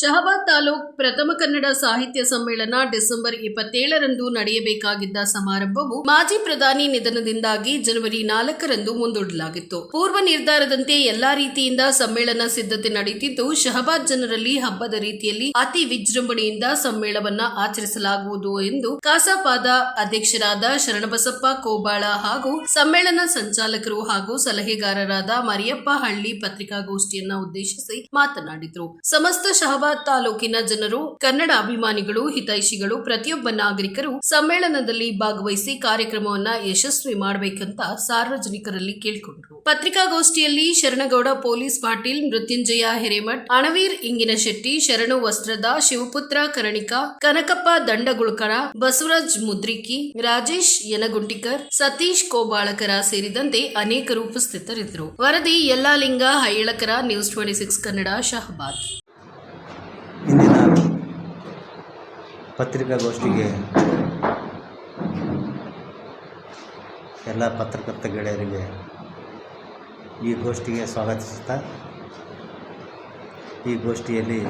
ಶಹಬಾದ್ ತಾಲೂಕ್ ಪ್ರಥಮ ಕನ್ನಡ ಸಾಹಿತ್ಯ ಸಮ್ಮೇಳನ ಡಿಸೆಂಬರ್ ಇಪ್ಪತ್ತೇಳರಂದು ನಡೆಯಬೇಕಾಗಿದ್ದ ಸಮಾರಂಭವು ಮಾಜಿ ಪ್ರಧಾನಿ ನಿಧನದಿಂದಾಗಿ ಜನವರಿ ನಾಲ್ಕರಂದು ಮುಂದೂಡಲಾಗಿತ್ತು. ಪೂರ್ವ ನಿರ್ಧಾರದಂತೆ ಎಲ್ಲಾ ರೀತಿಯಿಂದ ಸಮ್ಮೇಳನ ಸಿದ್ಧತೆ ನಡೆಯುತ್ತಿದ್ದು, ಶಹಬಾದ್ ಜನರಲ್ಲಿ ಹಬ್ಬದ ರೀತಿಯಲ್ಲಿ ಅತಿ ವಿಜೃಂಭಣೆಯಿಂದ ಸಮ್ಮೇಳನವನ್ನ ಆಚರಿಸಲಾಗುವುದು ಎಂದು ಕಾಸಾಪಾದ ಅಧ್ಯಕ್ಷರಾದ ಶರಣಬಸಪ್ಪ ಕೋಬಾಳ ಹಾಗೂ ಸಮ್ಮೇಳನ ಸಂಚಾಲಕರು ಹಾಗೂ ಸಲಹೆಗಾರರಾದ ಮರಿಯಪ್ಪ ಹಳ್ಳಿ ಪತ್ರಿಕಾಗೋಷ್ಠಿಯನ್ನ ಉದ್ದೇಶಿಸಿ ಮಾತನಾಡಿದರು. ಸಮಸ್ತ ಶಹಬಾದ್ ತಾಲೂಕಿನ ಜನರು, ಕನ್ನಡ ಅಭಿಮಾನಿಗಳು, ಹಿತೈಷಿಗಳು, ಪ್ರತಿಯೊಬ್ಬ ನಾಗರಿಕರು ಸಮ್ಮೇಳನದಲ್ಲಿ ಭಾಗವಹಿಸಿ ಕಾರ್ಯಕ್ರಮವನ್ನ ಯಶಸ್ವಿ ಮಾಡಬೇಕಂತ ಸಾರ್ವಜನಿಕರಲ್ಲಿ ಕೇಳಿಕೊಂಡರು. ಪತ್ರಿಕಾಗೋಷ್ಠಿಯಲ್ಲಿ ಶರಣಗೌಡ, ಪೊಲೀಸ್ ಪಾಟೀಲ್, ಮೃತ್ಯುಂಜಯ ಹಿರೇಮಠ್, ಅಣವೀರ್ ಇಂಗಿನ ಶೆಟ್ಟಿ, ಶರಣು ವಸ್ತ್ರದ, ಶಿವಪುತ್ರ ಕರಣಿಕ, ಕನಕಪ್ಪ ದಂಡಗುಳ್ಕರ, ಬಸವರಾಜ್ ಮುದ್ರಿಕಿ ರಾಜೇಶ್ ಯನಗುಂಟಿಕರ್, ಸತೀಶ್ ಕೋಬಾಳಕರ ಸೇರಿದಂತೆ ಅನೇಕರು ಉಪಸ್ಥಿತರಿದ್ದರು. ವರದಿ Yallaling, Hailakar, news twenty six Kannada, Shahabad. ಪತ್ರಿಕಾಗೋಷ್ಠಿಗೆ ಎಲ್ಲ ಪತ್ರಕರ್ತ ಗೆಳೆಯರಿಗೆ ಈ ಗೋಷ್ಠಿಗೆ ಸ್ವಾಗತಿಸುತ್ತಾ, ಈ ಗೋಷ್ಠಿಯಲ್ಲಿ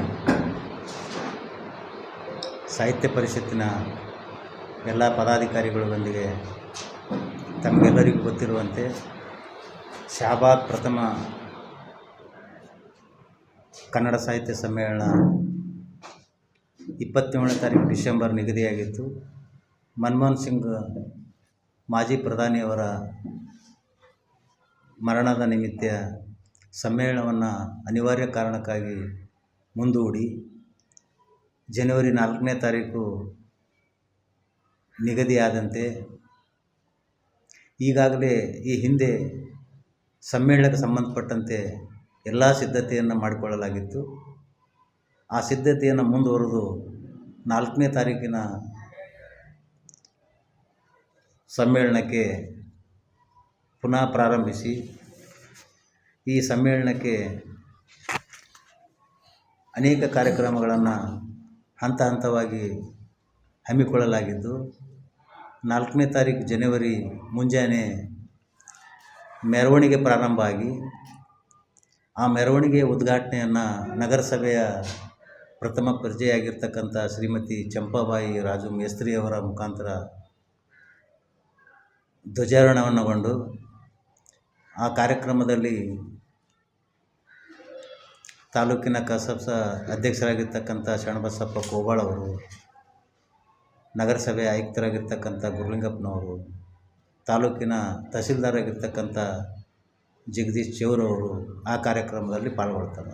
ಸಾಹಿತ್ಯ ಪರಿಷತ್ತಿನ ಎಲ್ಲ ಪದಾಧಿಕಾರಿಗಳೊಂದಿಗೆ ತಮಗೆಲ್ಲರಿಗೂ ಗೊತ್ತಿರುವಂತೆ ಶಾಬಾದ್ ಪ್ರಥಮ ಕನ್ನಡ ಸಾಹಿತ್ಯ ಸಮ್ಮೇಳನ ಇಪ್ಪತ್ತೇಳನೇ ತಾರೀಕು ಡಿಸೆಂಬರ್ ನಿಗದಿಯಾಗಿತ್ತು. ಮನಮೋಹನ್ ಸಿಂಗ್ ಮಾಜಿ ಪ್ರಧಾನಿಯವರ ಮರಣದ ನಿಮಿತ್ತ ಸಮ್ಮೇಳನವನ್ನು ಅನಿವಾರ್ಯ ಕಾರಣಕ್ಕಾಗಿ ಮುಂದೂಡಿ ಜನವರಿ ನಾಲ್ಕನೇ ತಾರೀಕು ನಿಗದಿಯಾದಂತೆ ಈಗಾಗಲೇ ಈ ಹಿಂದೆ ಸಮ್ಮೇಳನಕ್ಕೆ ಸಂಬಂಧಪಟ್ಟಂತೆ ಎಲ್ಲ ಸಿದ್ಧತೆಯನ್ನು ಮಾಡಿಕೊಳ್ಳಲಾಗಿತ್ತು. ಆ ಸಿದ್ಧತೆಯನ್ನು ಮುಂದುವರೆದು ನಾಲ್ಕನೇ ತಾರೀಕಿನ ಸಮ್ಮೇಳನಕ್ಕೆ ಪುನಃ ಪ್ರಾರಂಭಿಸಿ, ಈ ಸಮ್ಮೇಳನಕ್ಕೆ ಅನೇಕ ಕಾರ್ಯಕ್ರಮಗಳನ್ನು ಹಂತ ಹಂತವಾಗಿ ಹಮ್ಮಿಕೊಳ್ಳಲಾಗಿದ್ದು, ನಾಲ್ಕನೇ ತಾರೀಕು ಜನವರಿ ಮುಂಜಾನೆ ಮೆರವಣಿಗೆ ಪ್ರಾರಂಭ ಆಗಿ, ಆ ಮೆರವಣಿಗೆ ಉದ್ಘಾಟನೆಯನ್ನು ನಗರಸಭೆಯ ಪ್ರಥಮ ಪರಿಚಯಾಗಿರ್ತಕ್ಕಂಥ ಶ್ರೀಮತಿ ಚಂಪಾಬಾಯಿ ರಾಜು ಮೇಸ್ತ್ರಿಯವರ ಮುಖಾಂತರ ಧ್ವಜಾರೋಹಣವನ್ನುಗೊಂಡು ಆ ಕಾರ್ಯಕ್ರಮದಲ್ಲಿ ತಾಲೂಕಿನ ಕಸಬ್ಸ ಅಧ್ಯಕ್ಷರಾಗಿರ್ತಕ್ಕಂಥ ಶರಣಬಸಪ್ಪ ಕೋಬಾಳ್ ಅವರು, ನಗರಸಭೆ ಆಯುಕ್ತರಾಗಿರ್ತಕ್ಕಂಥ ಗುರುಲಿಂಗಪ್ಪನವರು, ತಾಲೂಕಿನ ತಹಸೀಲ್ದಾರ್ ಆಗಿರ್ತಕ್ಕಂಥ ಜಗದೀಶ್ ಚೌರವರು ಆ ಕಾರ್ಯಕ್ರಮದಲ್ಲಿ ಪಾಲ್ಗೊಳ್ತಾರೆ.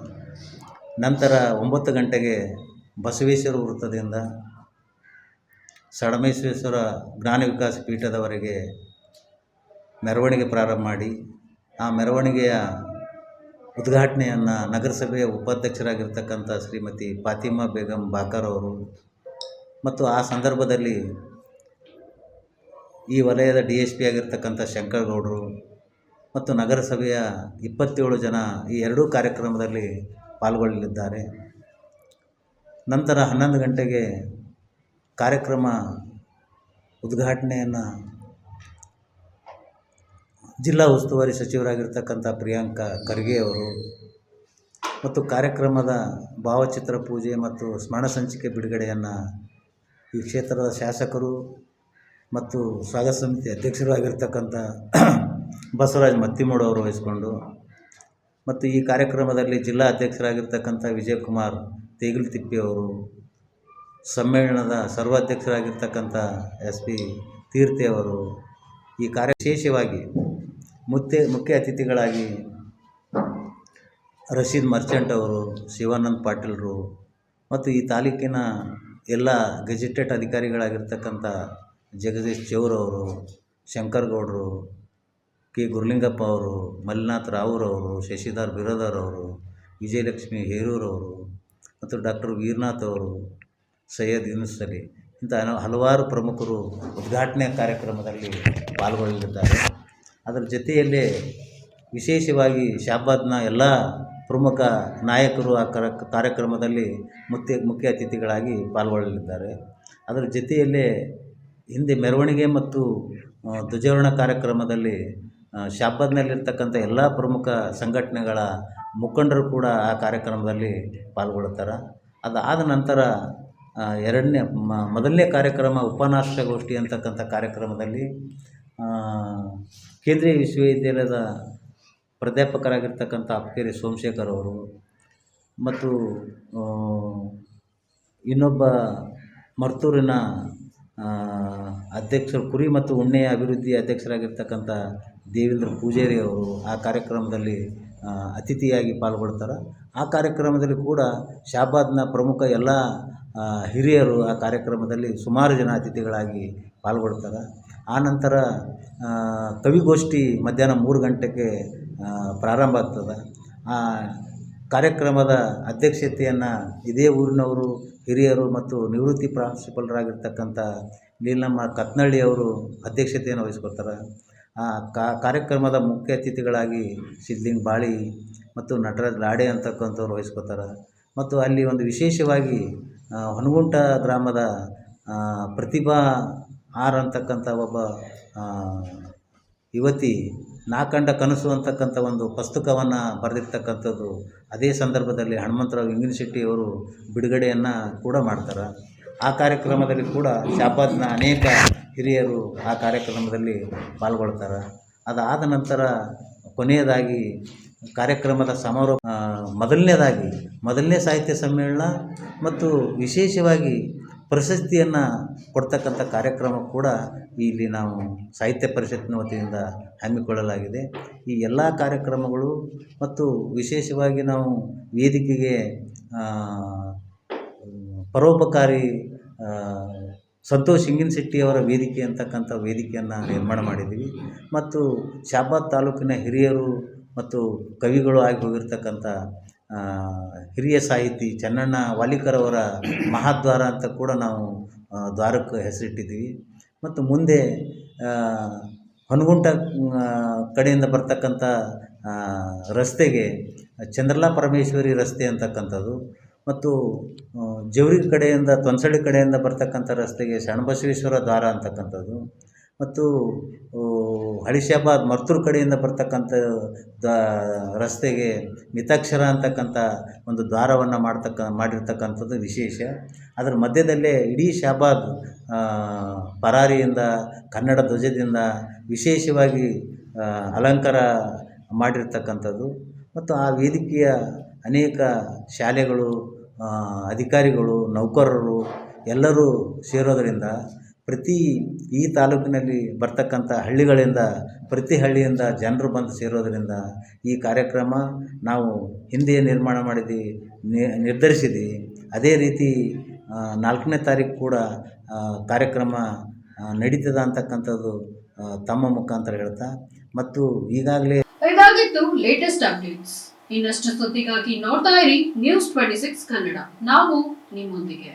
ನಂತರ ಒಂಬತ್ತು ಗಂಟೆಗೆ ಬಸವೇಶ್ವರ ವೃತ್ತದಿಂದ ಸಡಮೇಶ್ವೇಶ್ವರ ಜ್ಞಾನ ವಿಕಾಸ ಪೀಠದವರೆಗೆ ಮೆರವಣಿಗೆ ಪ್ರಾರಂಭ ಮಾಡಿ, ಆ ಮೆರವಣಿಗೆಯ ಉದ್ಘಾಟನೆಯನ್ನು ನಗರಸಭೆಯ ಉಪಾಧ್ಯಕ್ಷರಾಗಿರ್ತಕ್ಕಂಥ ಶ್ರೀಮತಿ ಫಾತಿಮಾ ಬೇಗಂ ಬಾಕರ್ ಅವರು ಮತ್ತು ಆ ಸಂದರ್ಭದಲ್ಲಿ ಈ ವಲಯದ ಡಿ ಎಸ್ ಪಿ ಆಗಿರ್ತಕ್ಕಂಥ ಶಂಕರಗೌಡರು ಮತ್ತು ನಗರಸಭೆಯ ಇಪ್ಪತ್ತೇಳು ಜನ ಈ ಎರಡೂ ಕಾರ್ಯಕ್ರಮದಲ್ಲಿ ಪಾಲ್ಗೊಳ್ಳಲಿದ್ದಾರೆ. ನಂತರ ಹನ್ನೊಂದು ಗಂಟೆಗೆ ಕಾರ್ಯಕ್ರಮ ಉದ್ಘಾಟನೆಯನ್ನು ಜಿಲ್ಲಾ ಉಸ್ತುವಾರಿ ಸಚಿವರಾಗಿರ್ತಕ್ಕಂಥ ಪ್ರಿಯಾಂಕ ಖರ್ಗೆ ಅವರು ಮತ್ತು ಕಾರ್ಯಕ್ರಮದ ಭಾವಚಿತ್ರ ಪೂಜೆ ಮತ್ತು ಸ್ಮರಣ ಸಂಚಿಕೆ ಬಿಡುಗಡೆಯನ್ನು ಈ ಕ್ಷೇತ್ರದ ಶಾಸಕರು ಮತ್ತು ಸ್ವಾಗತ ಸಮಿತಿ ಅಧ್ಯಕ್ಷರು ಆಗಿರ್ತಕ್ಕಂಥ ಬಸವರಾಜ್ ಮತ್ತಿಮೂಡವರು ವಹಿಸಿಕೊಂಡು ಮತ್ತು ಈ ಕಾರ್ಯಕ್ರಮದಲ್ಲಿ ಜಿಲ್ಲಾ ಅಧ್ಯಕ್ಷರಾಗಿರ್ತಕ್ಕಂಥ ವಿಜಯಕುಮಾರ್ ತೇಗಲ್ತಿಪ್ಪಿ ಅವರು, ಸಮ್ಮೇಳನದ ಸರ್ವಾಧ್ಯಕ್ಷರಾಗಿರ್ತಕ್ಕಂಥ ಎಸ್ ಪಿ ತೀರ್ಥಿ ಅವರು ಈ ಕಾರ್ಯ ವಿಶೇಷವಾಗಿ ಮುಖ್ಯ ಮುಖ್ಯ ಅತಿಥಿಗಳಾಗಿ ರಶೀದ್ ಮರ್ಚೆಂಟ್ ಅವರು, ಶಿವಾನಂದ್ ಪಾಟೀಲ್ರು ಮತ್ತು ಈ ತಾಲೂಕಿನ ಎಲ್ಲ ಗೆಜೆಟೆಡ್ ಅಧಿಕಾರಿಗಳಾಗಿರ್ತಕ್ಕಂಥ ಜಗದೀಶ್ ಚೌರವರು ಅವರು, ಶಂಕರ್ ಗೌಡರು ಕೆ. ಗುರುಲಿಂಗಪ್ಪ ಅವರು ಮಲ್ಲಿನಾಥ್ ರಾವ್ರವರು ಶಶಿಧರ್ ಬಿರಾದಾರ್ ಅವರು, ವಿಜಯಲಕ್ಷ್ಮಿ ಹೇರೂರವರು ಮತ್ತು ಡಾಕ್ಟರ್ ವೀರನಾಥ್ ಅವರು, ಸೈಯದ್ ಯೂನುಸ್ ಅಲಿ ಇಂಥ ಹಲವಾರು ಪ್ರಮುಖರು ಉದ್ಘಾಟನೆ ಕಾರ್ಯಕ್ರಮದಲ್ಲಿ ಪಾಲ್ಗೊಳ್ಳಲಿದ್ದಾರೆ. ಅದರ ಜೊತೆಯಲ್ಲೇ ವಿಶೇಷವಾಗಿ ಶಾಬಾದ್ನ ಎಲ್ಲ ಪ್ರಮುಖ ನಾಯಕರು ಆ ಕರ, ಕಾರ್ಯಕ್ರಮದಲ್ಲಿ ಮುಖ್ಯ ಮುಖ್ಯ ಅತಿಥಿಗಳಾಗಿ ಪಾಲ್ಗೊಳ್ಳಲಿದ್ದಾರೆ. ಅದರ ಜೊತೆಯಲ್ಲೇ ಹಿಂದೆ ಮೆರವಣಿಗೆ ಮತ್ತು ಧ್ವಜಾರೋಹಣ ಕಾರ್ಯಕ್ರಮದಲ್ಲಿ ಆ, ಶಾಬಾದ್ನಲ್ಲಿರ್ತಕ್ಕಂಥ ಎಲ್ಲ ಪ್ರಮುಖ ಸಂಘಟನೆಗಳ ಮುಖಂಡರು ಕೂಡ ಆ ಕಾರ್ಯಕ್ರಮದಲ್ಲಿ ಪಾಲ್ಗೊಳ್ತಾರೆ ಅದಾದ ನಂತರ ಎರಡನೇ ಮೊದಲನೇ ಕಾರ್ಯಕ್ರಮ ಉಪನ್ಯಾಸಗೋಷ್ಠಿ ಅಂತಕ್ಕಂಥ ಕಾರ್ಯಕ್ರಮದಲ್ಲಿ ಕೇಂದ್ರೀಯ ವಿಶ್ವವಿದ್ಯಾಲಯದ ಪ್ರಾಧ್ಯಾಪಕರಾಗಿರ್ತಕ್ಕಂಥ ಅಪ್ಕೇರಿ ಸೋಮಶೇಖರ್ ಅವರು ಮತ್ತು ಇನ್ನೊಬ್ಬ ಮರ್ತೂರಿನ ಅಧ್ಯಕ್ಷರು ಕುರಿ ಮತ್ತು ಉಣ್ಣೆಯ ಅಭಿವೃದ್ಧಿ ಅಧ್ಯಕ್ಷರಾಗಿರ್ತಕ್ಕಂಥ ದೇವೇಂದ್ರ ಪೂಜಾರಿ ಅವರು ಆ ಕಾರ್ಯಕ್ರಮದಲ್ಲಿ ಅತಿಥಿಯಾಗಿ ಪಾಲ್ಗೊಳ್ತಾರೆ. ಆ ಕಾರ್ಯಕ್ರಮದಲ್ಲಿ ಕೂಡ ಶಾಬಾದ್ನ ಪ್ರಮುಖ ಎಲ್ಲ ಹಿರಿಯರು ಆ ಕಾರ್ಯಕ್ರಮದಲ್ಲಿ ಸುಮಾರು ಜನ ಅತಿಥಿಗಳಾಗಿ ಪಾಲ್ಗೊಳ್ತಾರೆ. ಆ ನಂತರ ಕವಿಗೋಷ್ಠಿ ಮಧ್ಯಾಹ್ನ ಮೂರು ಗಂಟೆಗೆ ಪ್ರಾರಂಭ ಆಗ್ತದೆ. ಕಾರ್ಯಕ್ರಮದ ಅಧ್ಯಕ್ಷತೆಯನ್ನು ಇದೇ ಊರಿನವರು ಹಿರಿಯರು ಮತ್ತು ನಿವೃತ್ತಿ ಪ್ರಾಂಶುಪಾಲರಾಗಿರ್ತಕ್ಕಂಥ ನೀಲಮ್ಮ ಕತ್ನಳ್ಳಿ ಅವರು ಅಧ್ಯಕ್ಷತೆಯನ್ನು ವಹಿಸ್ಕೊಳ್ತಾರೆ ಆ ಕಾರ್ಯಕ್ರಮದ ಮುಖ್ಯ ಅತಿಥಿಗಳಾಗಿ ಸಿದ್ಧಲಿಂಗ್ ಬಾಳಿ ಮತ್ತು ನಟರಾಜ್ ಲಾಡೆ ಅಂತಕ್ಕಂಥವ್ರು ವಹಿಸ್ಕೊತಾರೆ ಮತ್ತು ಅಲ್ಲಿ ಒಂದು ವಿಶೇಷವಾಗಿ ಹೊನಗುಂಟ ಗ್ರಾಮದ ಪ್ರತಿಭಾ ಆರ್ ಅಂತಕ್ಕಂಥ ಒಬ್ಬ ಯುವತಿ ನಾ ಕಂಡ ಕನಸು ಅಂತಕ್ಕಂಥ ಒಂದು ಪುಸ್ತಕವನ್ನು ಬರೆದಿರ್ತಕ್ಕಂಥದ್ದು ಅದೇ ಸಂದರ್ಭದಲ್ಲಿ ಹನುಮಂತರಾವ್ ಇಂಗಿನಶೆಟ್ಟಿಯವರು ಬಿಡುಗಡೆಯನ್ನು ಕೂಡ ಮಾಡ್ತಾರೆ. ಆ ಕಾರ್ಯಕ್ರಮದಲ್ಲಿ ಕೂಡ ಶಾಬಾದ್ನ ಅನೇಕ ಹಿರಿಯರು ಆ ಕಾರ್ಯಕ್ರಮದಲ್ಲಿ ಪಾಲ್ಗೊಳ್ತಾರೆ. ಅದಾದ ನಂತರ ಕೊನೆಯದಾಗಿ ಕಾರ್ಯಕ್ರಮದ ಸಮಾರೋಪ ಮೊದಲನೇದಾಗಿ ಮೊದಲನೇ ಸಾಹಿತ್ಯ ಸಮ್ಮೇಳನ ಮತ್ತು ವಿಶೇಷವಾಗಿ ಪ್ರಶಸ್ತಿಯನ್ನು ಕೊಡ್ತಕ್ಕಂಥ ಕಾರ್ಯಕ್ರಮ ಕೂಡ ಇಲ್ಲಿ ನಾವು ಸಾಹಿತ್ಯ ಪರಿಷತ್ತಿನ ವತಿಯಿಂದ ಹಮ್ಮಿಕೊಳ್ಳಲಾಗಿದೆ. ಈ ಎಲ್ಲ ಕಾರ್ಯಕ್ರಮಗಳು ಮತ್ತು ವಿಶೇಷವಾಗಿ ನಾವು ವೇದಿಕೆಗೆ ಪರೋಪಕಾರಿ ಸಂತೋಷ್ ಇಂಗಿನಶೆಟ್ಟಿಯವರ ವೇದಿಕೆ ಅಂತಕ್ಕಂಥ ವೇದಿಕೆಯನ್ನು ನಿರ್ಮಾಣ ಮಾಡಿದ್ದೀವಿ. ಮತ್ತು ಶಾಬಾದ್ ತಾಲೂಕಿನ ಹಿರಿಯರು ಮತ್ತು ಕವಿಗಳು ಆಗಿ ಹೋಗಿರ್ತಕ್ಕಂಥ ಹಿರಿಯ ಸಾಹಿತಿ ಚನ್ನಣ್ಣ ವಾಲಿಕರ್ ಅವರ ಮಹಾದ್ವಾರ ಅಂತ ಕೂಡ ನಾವು ದ್ವಾರಕ್ಕೆ ಹೆಸರಿಟ್ಟಿದ್ದೀವಿ. ಮತ್ತು ಮುಂದೆ ಹನುಗುಂಟ ಕಡೆಯಿಂದ ಬರತಕ್ಕಂಥ ರಸ್ತೆಗೆ ಚಂದ್ರಲಾ ಪರಮೇಶ್ವರಿ ರಸ್ತೆ ಅಂತಕ್ಕಂಥದ್ದು. ಮತ್ತು ಜವರಿ ಕಡೆಯಿಂದ, ತೊನ್ಸಳ್ಳಿ ಕಡೆಯಿಂದ ಬರತಕ್ಕಂಥ ರಸ್ತೆಗೆ ಶರಣಬಸವೇಶ್ವರ ದ್ವಾರ ಅಂತಕ್ಕಂಥದ್ದು. ಮತ್ತು ಹಳಿಶಾಬಾದ್ ಮರ್ತೂರು ಕಡೆಯಿಂದ ಬರತಕ್ಕಂಥ ದ, ರಸ್ತೆಗೆ ಮಿತಾಕ್ಷರ ಅಂತಕ್ಕಂಥ ಒಂದು ದ್ವಾರವನ್ನು ಮಾಡ್ತಕ್ಕ, ಮಾಡಿರ್ತಕ್ಕಂಥದ್ದು ವಿಶೇಷ. ಅದರ ಮಧ್ಯದಲ್ಲೇ ಇಡೀ ಶಾಬಾದ್ ಪರಾರಿಯಿಂದ, ಕನ್ನಡ ಧ್ವಜದಿಂದ ವಿಶೇಷವಾಗಿ ಅಲಂಕಾರ ಮಾಡಿರ್ತಕ್ಕಂಥದ್ದು. ಮತ್ತು ಆ ವೇದಿಕೆಯ ಅನೇಕ ಶಾಲೆಗಳು ಅಧಿಕಾರಿಗಳು, ನೌಕರರು ಎಲ್ಲರೂ ಸೇರೋದರಿಂದ ಪ್ರತಿ ಈ ತಾಲೂಕಿನಲ್ಲಿ ಬರತಕ್ಕಂಥ ಹಳ್ಳಿಗಳಿಂದ, ಪ್ರತಿ ಹಳ್ಳಿಯಿಂದ ಜನರು ಬಂದು ಸೇರೋದರಿಂದ ಈ ಕಾರ್ಯಕ್ರಮ ನಾವು ಹಿಂದೆ ನಿರ್ಮಾಣ ಮಾಡಿದ್ವಿ ನಿರ್ಧರಿಸಿದ್ವಿ. ಅದೇ ರೀತಿ ನಾಲ್ಕನೇ ತಾರೀಕು ಕೂಡ ಕಾರ್ಯಕ್ರಮ ನಡೀತದ ಅಂತಕ್ಕಂಥದ್ದು ತಮ್ಮ ಮುಖಾಂತರ ಹೇಳ್ತಾ, ಮತ್ತು ಈಗಾಗಲೇ ಇದಾಗಿತ್ತು ಲೇಟೆಸ್ಟ್ ಅಪ್ಡೇಟ್ಸ್ ಇನ್ನಷ್ಟು ಸುದ್ದಿಗಾಗಿ ನೋಡ್ತಾ ಇರಿ ನ್ಯೂಸ್ ಟ್ವೆಂಟಿ ಸಿಕ್ಸ್ ಕನ್ನಡ. ನಾವು ನಿಮ್ಮೊಂದಿಗೆ.